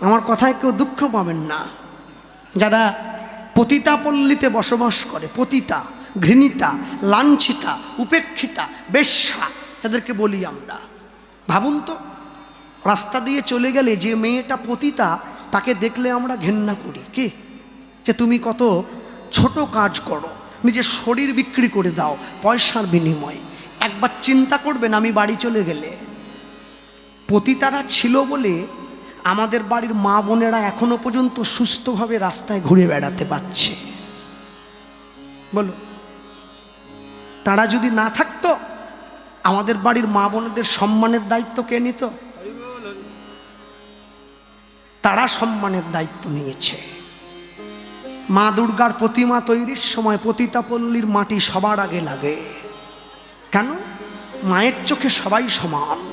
আমার কথায় কেউ দুঃখ পাবেন না। যারা পতিতা পল্লীতে বসবাস করে, পতিতা, ঘৃণিতা, লাঞ্ছিতা, উপেক্ষিতা, বেশ্যা, তাদেরকে বলি আমরা। ভাবুন তো, রাস্তা দিয়ে চলে গেলে যে মেয়েটা পতিতা, তাকে দেখলে আমরা ঘেন্না করি। কি? যে তুমি কত ছোট কাজ করো, নিজের শরীর বিক্রি করে দাও পয়সার বিনিময়ে। একবার চিন্তা করবেন আমি বাড়ি চলে গেলে। পতিতারা ছিল বলে আমাদের বাড়ির মা বোনেরা এখনও পর্যন্ত সুস্থভাবে রাস্তায় ঘুরে বেড়াতে পারছে। বলো। তারা যদি না থাকতো, আমাদের বাড়ির মা বোনেদের সম্মানের দায়িত্ব কে নিত? তারা সম্মানের দায়িত্ব নিয়েছে। মা দুর্গার প্রতিমা তৈরির সময় পতিতাপল্লীর মাটি সবার আগে লাগে। কেন? মায়ের চোখে সবাই সমান।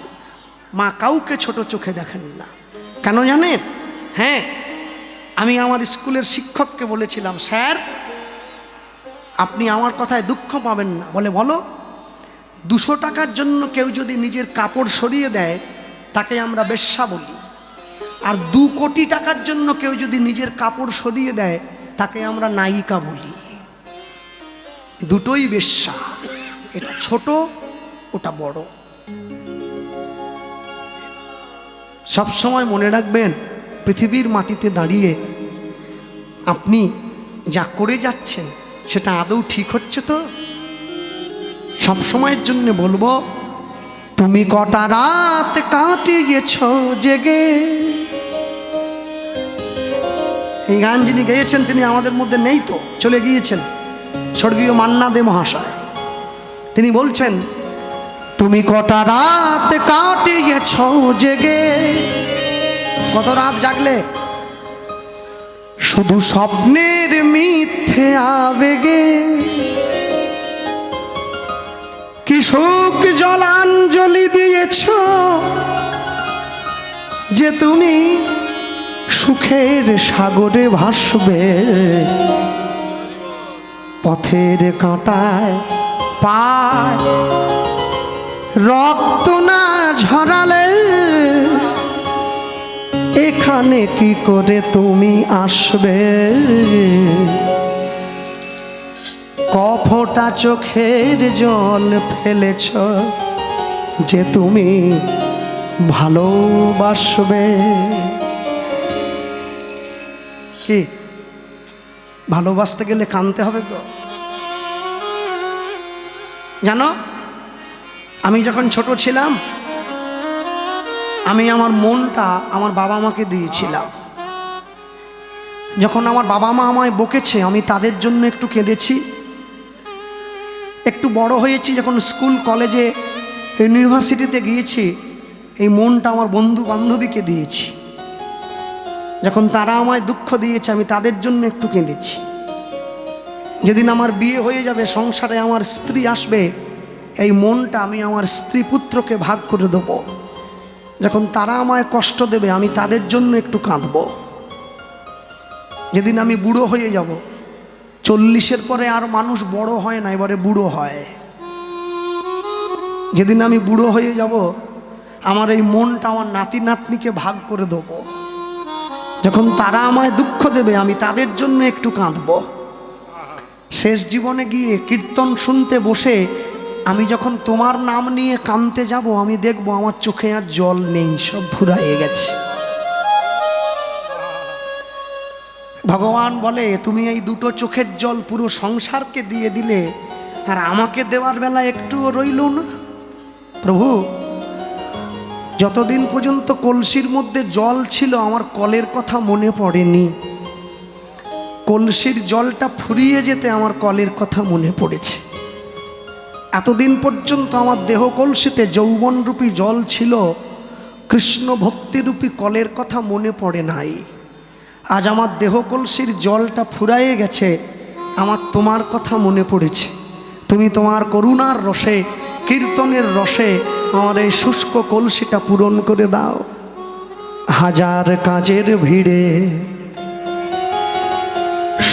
মা কাউকে ছোট চোখে দেখেন না। কেন জানেন? হ্যাঁ আমি আমার স্কুলের শিক্ষককে বলেছিলাম, স্যার, আপনি আমার কথায় দুঃখ পাবেন না। বলে, বলো, দুশো টাকার জন্য কেউ যদি নিজের কাপড় সরিয়ে দেয়, তাকে আমরা বেশ্যা বলি। আর দু কোটি টাকার জন্য কেউ যদি নিজের কাপড় সরিয়ে দেয়, তাকে আমরা নায়িকা বলি। দুটোই বেশ্যা। এটা ছোট, ওটা বড়। সব সময় মনে রাখবেন, পৃথিবীর মাটিতে দাঁড়িয়ে আপনি যা করে যাচ্ছেন, সেটা আদৌ ঠিক হচ্ছে তো? সব সময়ের জন্য বলব, তুমি কটা রাত কাটিয়েছ জেগে? এই গান যিনি গেয়েছেন, তিনি আমাদের মধ্যে নেই তো, চলে গিয়েছেন। স্বর্গীয় মান্না দে মহাশয়। তিনি বলছেন তুমি কটা রাত কাটিয়েছ জেগে? কত রাত জাগলে? শুধু স্বপ্নের মিথ্যে আবেগে। কি সুখ জলাঞ্জলি দিয়েছ যে তুমি সুখের সাগরে ভাসবে? পথের কাঁটায় পায় রক্ত না ঝরালে এখানে কি করে তুমি আসবে? কফটা চোখের জল ফেলেছ যে তুমি ভালোবাসবে। কি? ভালোবাসতে গেলে কানতে হবে তো? জানো? আমি যখন ছোট ছিলাম, আমি আমার মনটা আমার বাবা মাকে দিয়েছিলাম। যখন আমার বাবা মা আমায় বকেছে, আমি তাদের জন্য একটু কেঁদেছি। একটু বড় হয়েছি, যখন স্কুল, কলেজে, ইউনিভার্সিটিতে গিয়েছি, এই মনটা আমার বন্ধু বান্ধবীকে দিয়েছি। যখন তারা আমায় দুঃখ দিয়েছে, আমি তাদের জন্য একটু কেঁদেছি। যেদিন আমার বিয়ে হয়ে যাবে, সংসারে আমার স্ত্রী আসবে এই মনটা আমি আমার স্ত্রী পুত্রকে ভাগ করে দেব। যখন তারা আমায় কষ্ট দেবে, আমি তাদের জন্য একটু কাঁদব। যেদিন আমি বুড়ো হয়ে যাব, চল্লিশের পরে আর মানুষ বড় হয় না, এবারে বুড়ো হয়। যেদিন আমি বুড়ো হয়ে যাব, আমার এই মনটা আমার নাতি নাতনিকে ভাগ করে দেব। যখন তারা আমায় দুঃখ দেবে, আমি তাদের জন্য একটু কাঁদব। শেষ জীবনে গিয়ে কীর্তন শুনতে বসে আমি যখন তোমার নাম নিয়ে কানতে যাব, আমি দেখব আমার চোখে আর জল নেই, সব ফুরাইয়ে গেছে। ভগবান বলে, তুমি এই দুটো চোখের জল পুরো সংসারকে দিয়ে দিলে, আর আমাকে দেওয়ার বেলা একটুও রইল না। প্রভু, যতদিন পর্যন্ত কলসির মধ্যে জল ছিল, আমার কলের কথা মনে পড়েনি। কলসির জলটা ফুরিয়ে যেতে আমার কলের কথা মনে পড়েছে। এতদিন পর্যন্ত আমার দেহ কলসিতে যৌবনরূপী জল ছিল, কৃষ্ণ ভক্তিরূপী কলের কথা মনে পড়ে নাই। আজ আমার দেহ কলসির জলটা ফুরাইয়ে গেছে, আমার তোমার কথা মনে পড়েছে। তুমি তোমার করুণার রসে, কীর্তনের রসে আমার এই শুষ্ক কলসিটা পূরণ করে দাও। হাজার কাজের ভিড়ে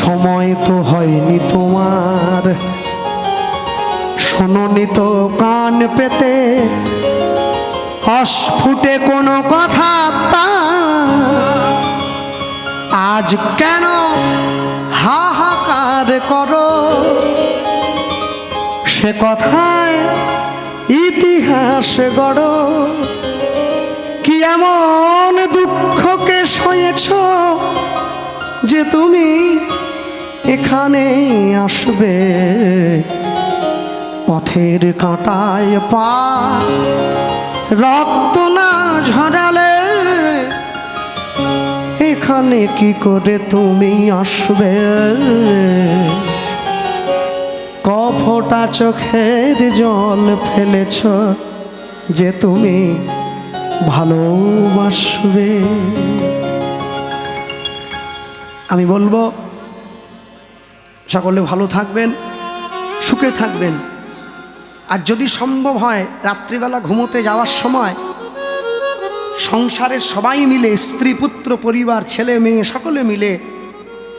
সময় তো হয়নি তোমার শোনি তো কান পেতে। অস্ফুটে কোনো কথা তা। আজ কেন হাহাকার করো? সে কথায় ইতিহাস গড়। কি এমন দুঃখকে সয়েছ যে তুমি এখানে আসবে? পথের কাঁটায় পা, রক্ত না ঝরালে এখানে কি করে তুমি আসবে? কফটা চোখের জল ফেলেছ যে তুমি ভালোবাসবে। আমি বলব, সকলে ভালো থাকবেন, সুখে থাকবেন। আর যদি সম্ভব হয় রাত্রিবেলা ঘুমোতে যাওয়ার সময়, সংসারের সবাই মিলে, স্ত্রী, পুত্র, পরিবার, ছেলে, মেয়ে, সকলে মিলে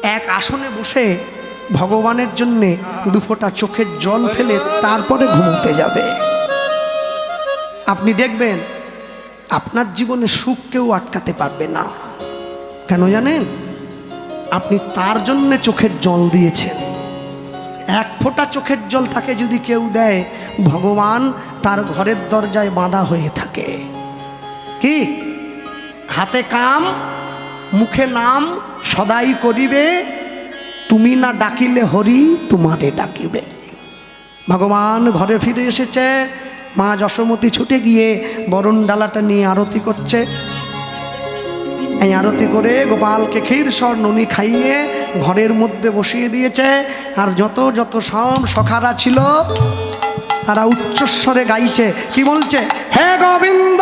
এক আসনে বসে ভগবানের জন্যে দুফোটা চোখের জল ফেলে তারপরে ঘুমোতে যাবে। আপনি দেখবেন, আপনার জীবনে সুখ কেউ আটকাতে পারবে না। কেন জানেন? আপনি তার জন্যে চোখের জল দিয়েছেন। এক ফোঁটা চোখের জল তাকে যদি কেউ দেয় ভগবান তার ঘরের দরজায় বাঁধা হয়ে থাকে। কি? হাতে কাম, মুখে নাম, সদাই করিবে, তুমি না ডাকিলে হরি তোমারে ডাকিবে। ভগবান ঘরে ফিরে এসেছে, মা যশোমতী ছুটে গিয়ে বরণ ডালাটা নিয়ে আরতি করছে। এই আরতি করে গোপালকে ক্ষীর স্বর ননি খাইয়ে ঘরের মধ্যে বসিয়ে দিয়েছে। আর যত যত সব সখারা ছিল তারা উচ্চস্বরে গাইছে। কি বলছে? হে গোবিন্দ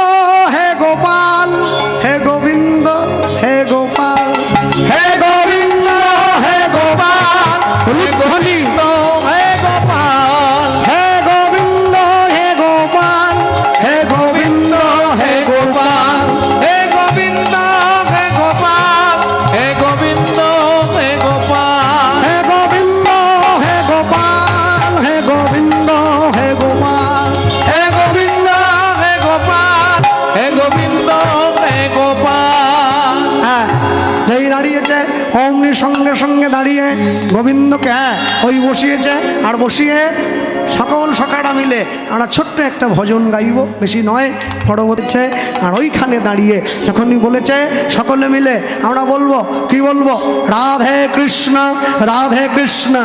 হে গোপাল হে গোবিন্দ অমনি সঙ্গে সঙ্গে দাঁড়িয়ে গোবিন্দকে ওই বসিয়েছে আর বসিয়ে সকল সকারা মিলে আমরা ছোট্ট একটা ভজন গাইব, বেশি নয়, বড় বলছে আর ওইখানে দাঁড়িয়ে যখনই বলেছে, সকলে মিলে আমরা বলব, কি বলব? রাধে কৃষ্ণ রাধে কৃষ্ণ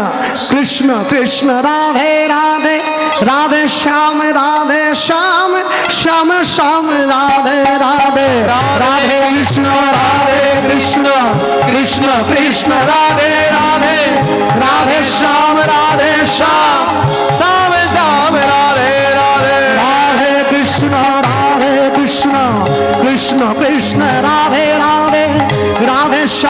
কৃষ্ণ কৃষ্ণ, রাধে রাধে রাধে শ্যাম রাধে শ্যাম শ্যাম শ্যাম, রাধে রাধে রাধে কৃষ্ণ রাধে কৃষ্ণ কৃষ্ণ কৃষ্ণ, রাধে রাধে রাধে শ্যাম রাধে শ্যাম।